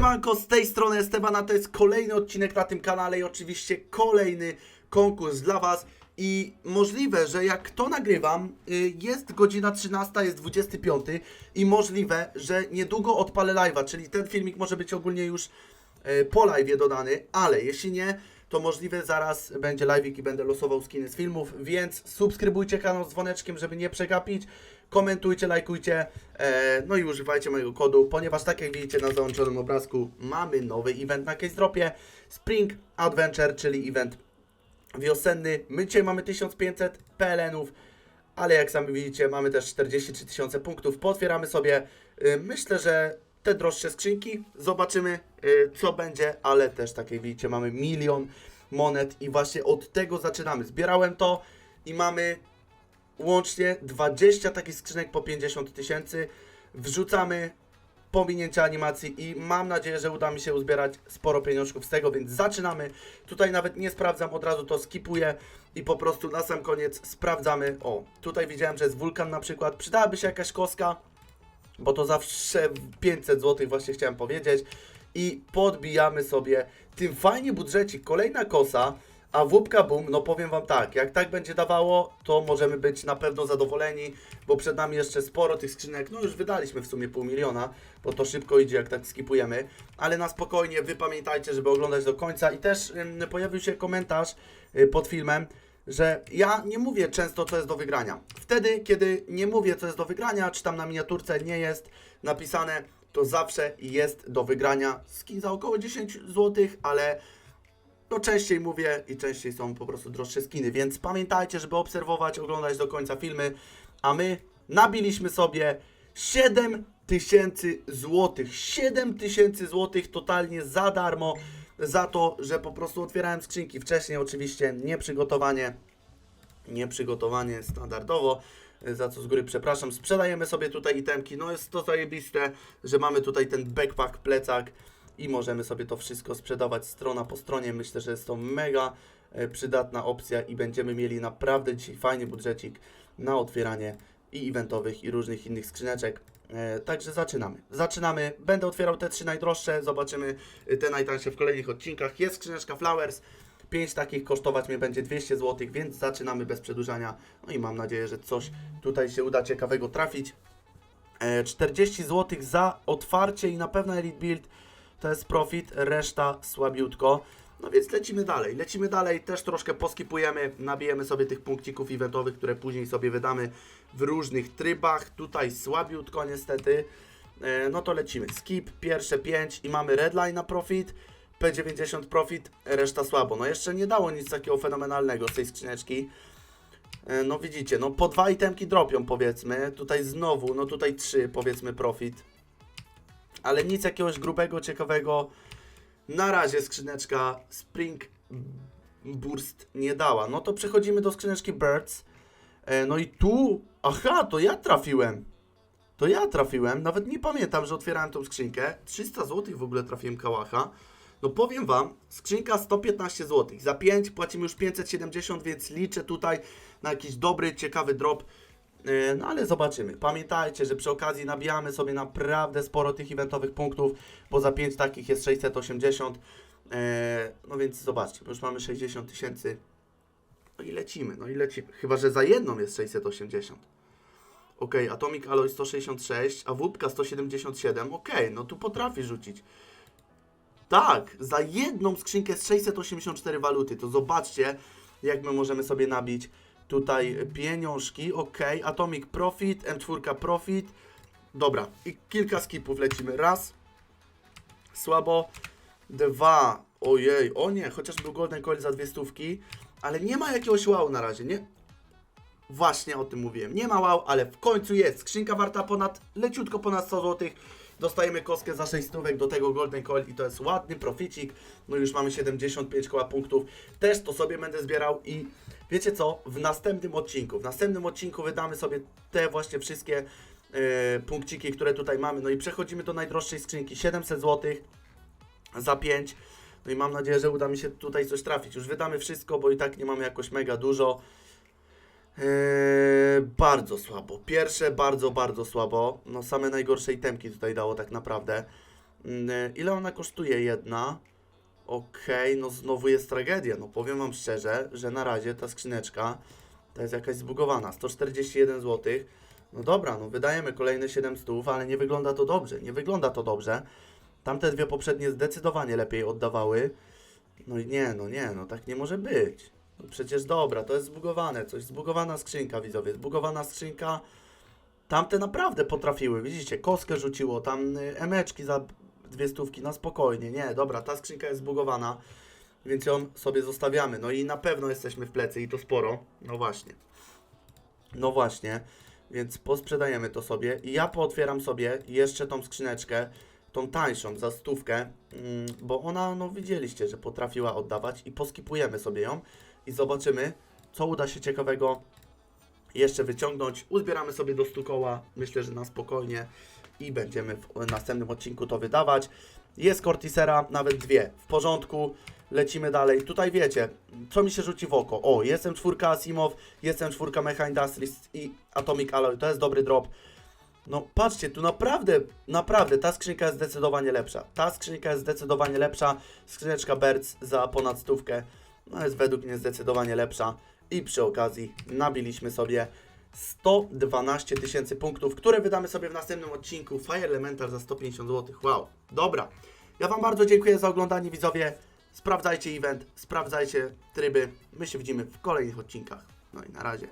Siemanko, z tej strony Esteban, a to jest kolejny odcinek na tym kanale i oczywiście kolejny konkurs dla Was. I możliwe, że jak to nagrywam, y, jest godzina 13, jest 25 i możliwe, że niedługo odpalę live'a, czyli ten filmik może być ogólnie już y, po live'ie dodany, ale jeśli nie, to możliwe zaraz będzie live'ik i będę losował skiny z filmów, więc subskrybujcie kanał z dzwoneczkiem, żeby nie przegapić, komentujcie, lajkujcie, e, no i używajcie mojego kodu, ponieważ tak jak widzicie na załączonym obrazku, mamy nowy event na Case Spring Adventure, czyli event wiosenny. My dzisiaj mamy 1500 PLN-ów, ale jak sami widzicie, mamy też 43 tysiące punktów. Potwieramy sobie, y, myślę, że te droższe skrzynki. Zobaczymy, y, co będzie, ale też tak jak widzicie, mamy milion monet i właśnie od tego zaczynamy. Zbierałem to i mamy łącznie 20 takich skrzynek po 50 tysięcy. Wrzucamy pominięcia animacji i mam nadzieję, że uda mi się uzbierać sporo pieniążków z tego, więc zaczynamy. Tutaj nawet nie sprawdzam, od razu to skipuję i po prostu na sam koniec sprawdzamy. O, tutaj widziałem, że jest wulkan na przykład. Przydałaby się jakaś koska, bo to zawsze 500 zł właśnie chciałem powiedzieć. I podbijamy sobie tym fajnie budżecik. Kolejna kosa, a wupka boom, no powiem Wam tak, jak tak będzie dawało, to możemy być na pewno zadowoleni, bo przed nami jeszcze sporo tych skrzynek. No już wydaliśmy w sumie pół miliona, bo to szybko idzie, jak tak skipujemy. Ale na spokojnie, Wy pamiętajcie, żeby oglądać do końca. I też ym, pojawił się komentarz y, pod filmem, że ja nie mówię często, co jest do wygrania. Wtedy, kiedy nie mówię, co jest do wygrania, czy tam na miniaturce nie jest napisane, to zawsze jest do wygrania skin za około 10 zł, ale no częściej mówię i częściej są po prostu droższe skiny, więc pamiętajcie, żeby obserwować, oglądać do końca filmy, a my nabiliśmy sobie 7 tysięcy złotych, 7 tysięcy złotych totalnie za darmo, za to, że po prostu otwierałem skrzynki wcześniej, oczywiście nieprzygotowanie, nieprzygotowanie standardowo, za co z góry przepraszam. Sprzedajemy sobie tutaj itemki, no jest to zajebiste, że mamy tutaj ten backpack, plecak, i możemy sobie to wszystko sprzedawać strona po stronie. Myślę, że jest to mega e, przydatna opcja i będziemy mieli naprawdę dzisiaj fajny budżecik na otwieranie i eventowych i różnych innych skrzyneczek. E, Także zaczynamy. Zaczynamy. Będę otwierał te trzy najdroższe, zobaczymy e, te najtańsze w kolejnych odcinkach. Jest skrzyneczka Flowers. 5 takich kosztować mnie będzie 200 zł, więc zaczynamy bez przedłużania. No i mam nadzieję, że coś tutaj się uda ciekawego trafić. E, 40 zł za otwarcie i na pewno Elite Build to jest profit, reszta słabiutko. No więc lecimy dalej, lecimy dalej, też troszkę poskipujemy, nabijemy sobie tych punkcików eventowych, które później sobie wydamy w różnych trybach. Tutaj słabiutko niestety. E, No to lecimy. Skip, pierwsze 5 i mamy redline na profit, P90 profit, reszta słabo. No jeszcze nie dało nic takiego fenomenalnego z tej skrzyneczki. E, No widzicie, no po dwa itemki dropią powiedzmy. Tutaj znowu, no tutaj trzy powiedzmy profit ale nic jakiegoś grubego, ciekawego. Na razie skrzyneczka Spring Burst nie dała. No to przechodzimy do skrzyneczki Birds. E, no i tu, aha, to ja trafiłem. To ja trafiłem, nawet nie pamiętam, że otwierałem tą skrzynkę. 300 zł w ogóle trafiłem kałacha. No powiem Wam, skrzynka 115 zł. Za 5 płacimy już 570, więc liczę tutaj na jakiś dobry, ciekawy drop. E, No ale zobaczymy. Pamiętajcie, że przy okazji nabijamy sobie naprawdę sporo tych eventowych punktów, bo za 5 takich jest 680. E, No więc zobaczcie, już mamy 60 tysięcy. No i lecimy, no i lecimy. Chyba, że za jedną jest 680. Ok, Atomic Alloy 166, a wódka 177. Ok, no tu potrafi rzucić. Tak, za jedną skrzynkę z 684 waluty. To zobaczcie, jak my możemy sobie nabić tutaj pieniążki. Ok, Atomic Profit, M4 Profit. Dobra, i kilka skipów lecimy. Raz, słabo. Dwa, ojej, o nie, chociaż był Golden Coil za dwie stówki, ale nie ma jakiegoś wow na razie, nie? Właśnie o tym mówiłem. Nie ma wow, ale w końcu jest. Skrzynka warta ponad, leciutko ponad 100 zł. Dostajemy kostkę za 6 stówek do tego Golden Coil i to jest ładny proficik. No już mamy 75 koła punktów. Też to sobie będę zbierał i wiecie co? W następnym odcinku, w następnym odcinku wydamy sobie te właśnie wszystkie e, punkciki, które tutaj mamy. No i przechodzimy do najdroższej skrzynki. 700 zł za 5. No i mam nadzieję, że uda mi się tutaj coś trafić. Już wydamy wszystko, bo i tak nie mamy jakoś mega dużo. Eee, bardzo słabo. Pierwsze bardzo, bardzo słabo. No same najgorsze itemki tutaj dało tak naprawdę. Mm, Ile ona kosztuje jedna? Okej, no znowu jest tragedia. No powiem wam szczerze, że na razie ta skrzyneczka to jest jakaś zbugowana. 141 zł. No dobra, no wydajemy kolejne 7 stów, ale nie wygląda to dobrze. Nie wygląda to dobrze. Tamte dwie poprzednie zdecydowanie lepiej oddawały. No i nie, no nie, no tak nie może być. No przecież dobra, to jest zbugowane, coś zbugowana skrzynka, widzowie, zbugowana skrzynka. Tamte naprawdę potrafiły, widzicie, kostkę rzuciło, tam y, emeczki za dwie stówki, na spokojnie, nie, dobra, ta skrzynka jest zbugowana, więc ją sobie zostawiamy, no i na pewno jesteśmy w plecy i to sporo, no właśnie, no właśnie, więc posprzedajemy to sobie. I ja pootwieram sobie jeszcze tą skrzyneczkę, tą tańszą, za stówkę, mm, bo ona, no widzieliście, że potrafiła oddawać i poskipujemy sobie ją i zobaczymy, co uda się ciekawego jeszcze wyciągnąć. Uzbieramy sobie do 100 koła, myślę, że na spokojnie i będziemy w następnym odcinku to wydawać. Jest Cortisera, nawet dwie, w porządku. Lecimy dalej. Tutaj wiecie, co mi się rzuci w oko. O, jestem czwórka Asimov, jestem czwórka Mecha Industries i Atomic Alloy. To jest dobry drop. No patrzcie, tu naprawdę, naprawdę ta skrzynka jest zdecydowanie lepsza. Ta skrzynka jest zdecydowanie lepsza. Skrzyneczka Berz za ponad stówkę. No jest według mnie zdecydowanie lepsza. I przy okazji nabiliśmy sobie 112 tysięcy punktów, które wydamy sobie w następnym odcinku Fire Elemental za 150 zł. Wow, dobra. Ja Wam bardzo dziękuję za oglądanie, widzowie. Sprawdzajcie event, sprawdzajcie tryby. My się widzimy w kolejnych odcinkach. No i na razie.